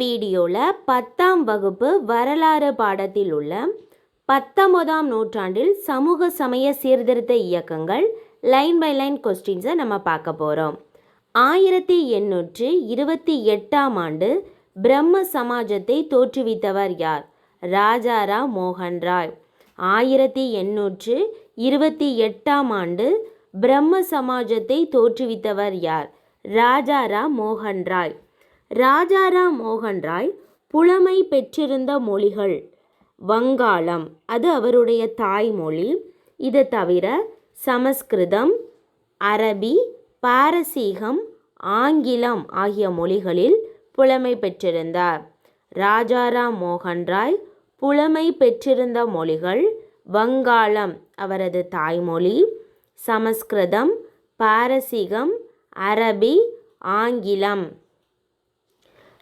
வீடியோவில் பத்தாம் வகுப்பு வரலாறு பாடத்தில் உள்ள பத்தொன்பதாம் நூற்றாண்டில் சமூக சமய சீர்திருத்த இயக்கங்கள் லைன் பை லைன் கொஸ்டின்ஸை நம்ம பார்க்க போகிறோம் ஆயிரத்தி எண்ணூற்று இருபத்தி எட்டாம் ஆண்டு பிரம்ம சமாஜத்தை தோற்றுவித்தவர் யார்? ராஜாராம் மோகன் ராய். ஆயிரத்தி எண்ணூற்று இருபத்தி எட்டாம் ஆண்டு பிரம்ம சமாஜத்தை தோற்றுவித்தவர் யார்? ராஜாராம் மோகன் ராய். ராஜாராம் மோகன் ராய் புலமை பெற்றிருந்த மொழிகள். வங்காளம் அது அவருடைய தாய்மொழி. இது தவிர சமஸ்கிருதம் அரபி பாரசீகம் ஆங்கிலம் ஆகிய மொழிகளில் புலமை பெற்றிருந்தார். ராஜாராம் மோகன் ராய் புலமை பெற்றிருந்த மொழிகள் வங்காளம் அவரது தாய்மொழி. சமஸ்கிருதம் பாரசீகம் அரபி ஆங்கிலம்.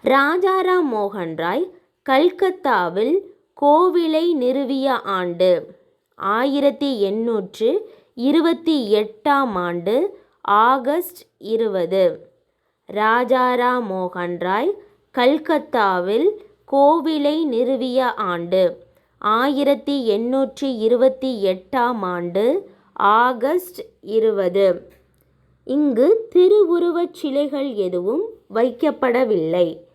ராஜாராம் மோகன் ராய் கல்கத்தாவில் கோவிலை நிறுவிய ஆண்டு ஆயிரத்தி எண்ணூற்று இருபத்தி எட்டாம் ஆண்டு ஆகஸ்ட் இருபது. ராஜாராம் மோகன் ராய் கல்கத்தாவில் கோவிலை நிறுவிய ஆண்டு ஆயிரத்தி எண்ணூற்றி இருபத்தி எட்டாம் ஆண்டு ஆகஸ்ட் இருபது. இங்கு திருவுருவச் சிலைகள் எதுவும் வைக்கப்படவில்லை.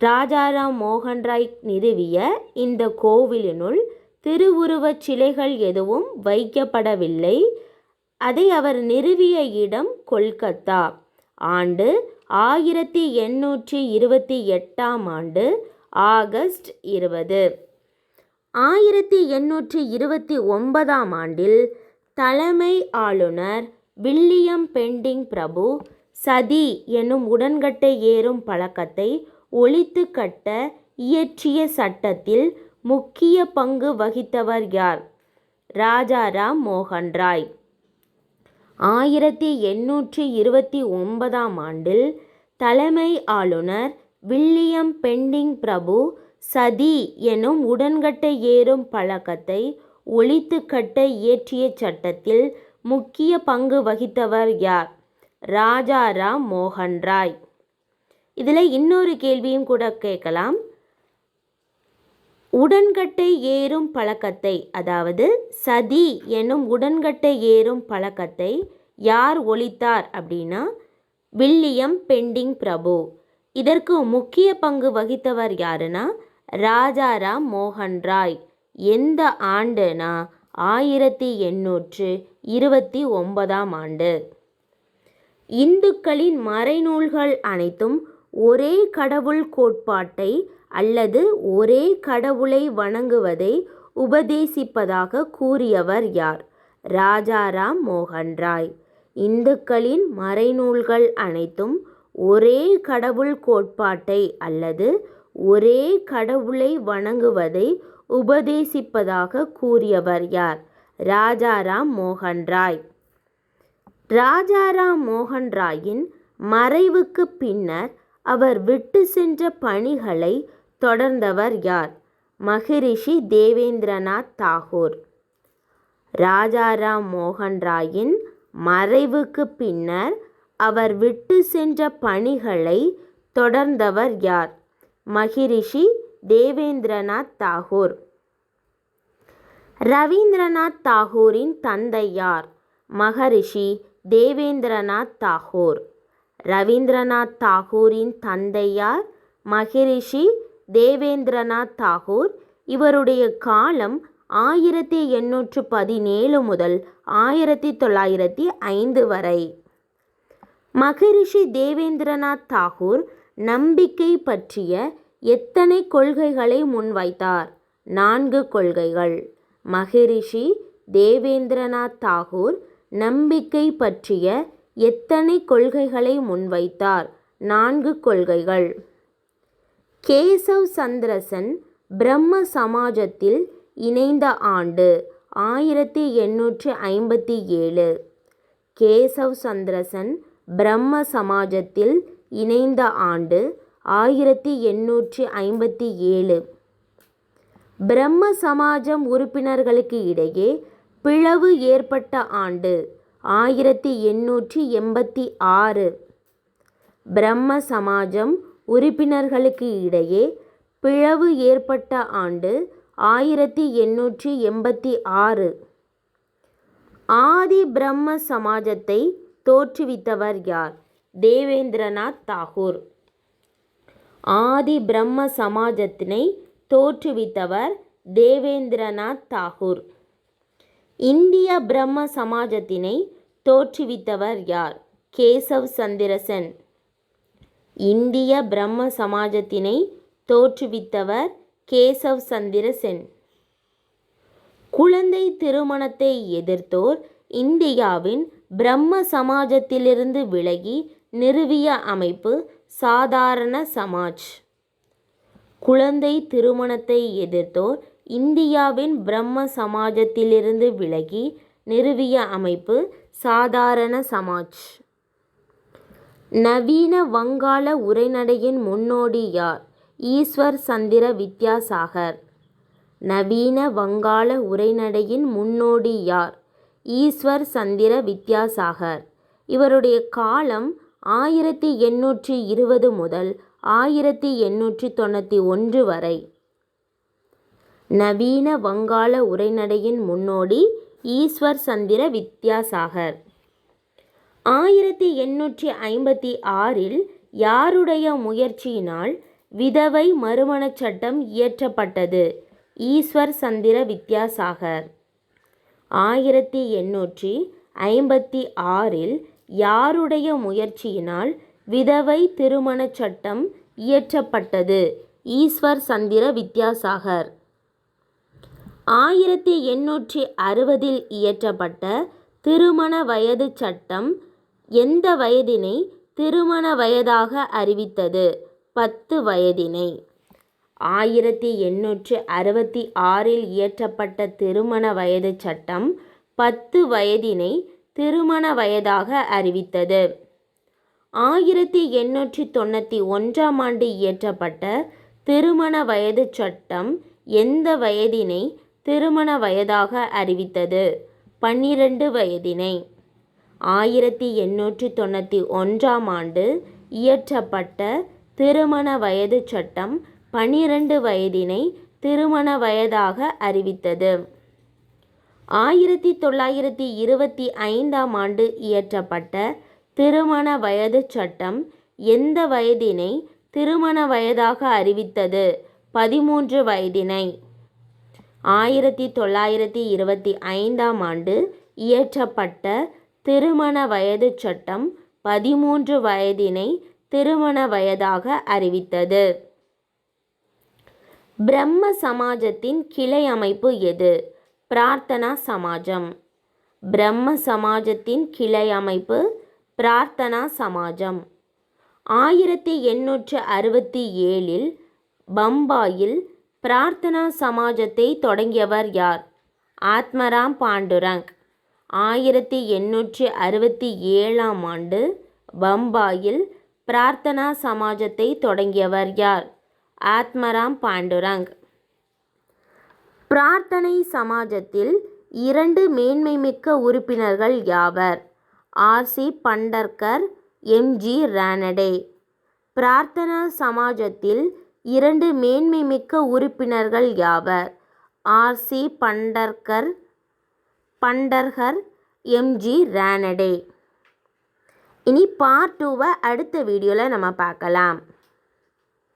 ராஜாராம் மோகன் ராய் நிறுவிய இந்த கோவிலினுள் திருவுருவச் சிலைகள் எதுவும் வைக்கப்படவில்லை. அதை அவர் நிறுவிய இடம் கொல்கத்தா. ஆண்டு ஆயிரத்தி எண்ணூற்றி இருபத்தி எட்டாம் ஆண்டு ஆகஸ்ட் இருபது. ஆயிரத்தி எண்ணூற்றி இருபத்தி ஒன்பதாம் ஆண்டில் தலைமை ஆளுநர் வில்லியம் பெண்டிங் பிரபு சதி எனும் உடன்கட்டை ஏறும் பழக்கத்தை ஒழித்து கட்ட இயற்றிய சட்டத்தில் முக்கிய பங்கு வகித்தவர் யார்? ராஜாராம் மோகன் ராய். ஆயிரத்தி எண்ணூற்றி இருபத்தி ஒன்பதாம் ஆண்டில் தலைமை ஆளுநர் வில்லியம் பெண்டிங் பிரபு சதி எனும் உடன்கட்டை ஏறும் பழக்கத்தை ஒழித்து கட்ட இயற்றிய சட்டத்தில் முக்கிய பங்கு வகித்தவர் யார்? ராஜாராம் மோகன் ராய். இதில் இன்னொரு கேள்வியும் கூட கேட்கலாம். உடன்கட்டை ஏறும் பழக்கத்தை அதாவது சதி எனும் உடன்கட்டை ஏறும் பழக்கத்தை யார் ஒழித்தார் அப்படின்னா வில்லியம் பெண்டிங் பிரபு. இதற்கு முக்கிய பங்கு வகித்தவர் யாருன்னா ராஜாராம் மோகன் ராய். எந்த ஆண்டுனா ஆயிரத்தி எண்ணூற்று இருபத்தி ஒன்பதாம் ஆண்டு. இந்துக்களின் மறைநூல்கள் அனைத்தும் ஒரே கடவுள் கோட்பாட்டை அல்லது ஒரே கடவுளை வணங்குவதை உபதேசிப்பதாக கூறியவர் யார்? ராஜாராம் மோகன் ராய். இந்துக்களின் மறைநூல்கள் அனைத்தும் ஒரே கடவுள் கோட்பாட்டை அல்லது ஒரே கடவுளை வணங்குவதை உபதேசிப்பதாக கூறியவர் யார்? ராஜாராம் மோகன் ராய். ராஜாராம் மோகன் ராயின் மறைவுக்கு பின்னர் அவர் விட்டு சென்ற பணிகளை தொடர்ந்தவர் யார்? மகரிஷி தேவேந்திரநாத் தாகூர். ராஜாராம் மோகன் ராயின் மறைவுக்கு பின்னர் அவர் விட்டு சென்ற பணிகளை தொடர்ந்தவர் யார்? மகிரிஷி தேவேந்திரநாத் தாகூர். ரவீந்திரநாத் தாகூரின் தந்தை யார்? மகரிஷி தேவேந்திரநாத் தாகூர். ரவீந்திரநாத் தாகூரின் தந்தையார் மகிரிஷி மகரிஷி தேவேந்திரநாத் தாகூர். இவருடைய காலம் ஆயிரத்தி எண்ணூற்று பதினேழு முதல் ஆயிரத்தி தொள்ளாயிரத்தி ஐந்து வரை. மகரிஷி தேவேந்திரநாத் தாகூர் நம்பிக்கை பற்றிய எத்தனை கொள்கைகளை முன்வைத்தார்? நான்கு கொள்கைகள். மகரிஷி தேவேந்திரநாத் தாகூர் நம்பிக்கை பற்றிய எத்தனை கொள்கைகளை முன்வைத்தார்? நான்கு கொள்கைகள். கேசவ் சந்திரசன் பிரம்ம சமாஜத்தில் இணைந்த ஆண்டு ஆயிரத்தி எண்ணூற்று ஐம்பத்தி ஏழு. கேசவ் சந்திரசன் பிரம்ம சமாஜத்தில் இணைந்த ஆண்டு ஆயிரத்தி எண்ணூற்றி ஐம்பத்தி ஏழு. பிரம்ம சமாஜம் உறுப்பினர்களுக்கு இடையே பிளவு ஏற்பட்ட ஆண்டு ஆயிரத்தி எண்ணூற்றி எண்பத்தி ஆறு. பிரம்ம சமாஜம் உறுப்பினர்களுக்கு இடையே பிளவு ஏற்பட்ட ஆண்டு ஆயிரத்தி எண்ணூற்றி எண்பத்தி ஆறு. ஆதி பிரம்ம சமாஜத்தை தோற்றுவித்தவர் யார்? தேவேந்திரநாத் தாகூர். ஆதி பிரம்ம சமாஜத்தினை தோற்றுவித்தவர் தேவேந்திரநாத் தாகூர். இந்திய பிரம்ம சமாஜத்தினை தோற்றுவித்தவர் யார்? கேசவ் சந்திர சென் இந்திய பிரம்ம சமாஜத்தினை தோற்றுவித்தவர் கேசவ் சந்திர சென் குழந்தை திருமணத்தை எதிர்த்தோர் இந்தியாவின் பிரம்ம சமாஜத்திலிருந்து விலகி நிறுவிய அமைப்பு சாதாரண சமாஜ். குழந்தை திருமணத்தை எதிர்த்தோர் இந்தியாவின் பிரம்ம சமாஜத்திலிருந்து விலகி நிறுவிய அமைப்பு சாதாரண சமாஜ். நவீன வங்காள உரைநடையின் முன்னோடி யார்? ஈஸ்வர் சந்திர வித்யாசாகர். நவீன வங்காள உரைநடையின் முன்னோடி யார்? ஈஸ்வர் சந்திர வித்யாசாகர். இவருடைய காலம் ஆயிரத்தி எண்ணூற்றி இருபது முதல் ஆயிரத்தி எண்ணூற்றி தொண்ணூற்றி ஒன்று வரை. நவீன வங்காள உரைநடையின் முன்னோடி ஈஸ்வர் சந்திர வித்யாசாகர். ஆயிரத்தி எண்ணூற்றி ஐம்பத்தி ஆறில் யாருடைய முயற்சியினால் விதவை மறுமணச் சட்டம் இயற்றப்பட்டது? ஈஸ்வர் சந்திர வித்யாசாகர். ஆயிரத்தி எண்ணூற்றி ஐம்பத்தி ஆறில் யாருடைய முயற்சியினால் விதவை திருமணச் சட்டம் இயற்றப்பட்டது? ஈஸ்வர் சந்திர வித்யாசாகர். ஆயிரத்தி எண்ணூற்றி அறுபதில் இயற்றப்பட்ட திருமண வயது சட்டம் எந்த வயதினை திருமண வயதாக அறிவித்தது? பத்து வயதினை. ஆயிரத்தி எண்ணூற்று அறுபத்தி ஆறில் இயற்றப்பட்ட திருமண வயது சட்டம் பத்து வயதினை திருமண வயதாக அறிவித்தது. ஆயிரத்தி எண்ணூற்றி தொண்ணூற்றி ஒன்றாம் ஆண்டு இயற்றப்பட்ட திருமண வயது சட்டம் எந்த வயதினை திருமண வயதாக அறிவித்தது. பன்னிரண்டு வயதினை. ஆயிரத்தி எண்ணூற்றி தொண்ணூற்றி ஒன்றாம் ஆண்டு இயற்றப்பட்ட திருமண வயது சட்டம் பன்னிரண்டு வயதினை திருமண வயதாக அறிவித்தது. ஆயிரத்தி தொள்ளாயிரத்தி இருபத்தி ஐந்தாம் ஆண்டு இயற்றப்பட்ட திருமண வயது சட்டம் எந்த வயதினை திருமண வயதாக அறிவித்தது? பதிமூன்று வயதினை. ஆயிரத்தி தொள்ளாயிரத்தி இருபத்தி ஐந்தாம் ஆண்டு இயற்றப்பட்ட திருமண வயது சட்டம் பதிமூன்று வயதினை திருமண வயதாக அறிவித்தது. பிரம்ம சமாஜத்தின் கிளை அமைப்பு எது? பிரார்த்தனா சமாஜம். பிரம்ம சமாஜத்தின் கிளை அமைப்பு பிரார்த்தனா சமாஜம். ஆயிரத்தி எண்ணூற்று அறுபத்தி ஏழில் பம்பாயில் பிரார்த்தனா சமாஜத்தை தொடங்கியவர் யார்? ஆத்மராம் பாண்டுரங் ஆயிரத்தி எண்ணூற்றி அறுபத்தி ஏழாம் ஆண்டு பம்பாயில் பிரார்த்தனா சமாஜத்தை தொடங்கியவர் யார்? ஆத்மராம் பாண்டுரங் பிரார்த்தனை சமாஜத்தில் இரண்டு மேன்மைமிக்க உறுப்பினர்கள் யாவர்? RC Bhandarkar MG Ranade. Prarthana சமாஜத்தில் இரண்டு மேன்மைமிக்க உறுப்பினர்கள் யாவர்? RC Bhandarkar Bhandarkar MG Ranade. இனி பார்ட் டூவை அடுத்த வீடியோவில் நம்ம பார்க்கலாம்.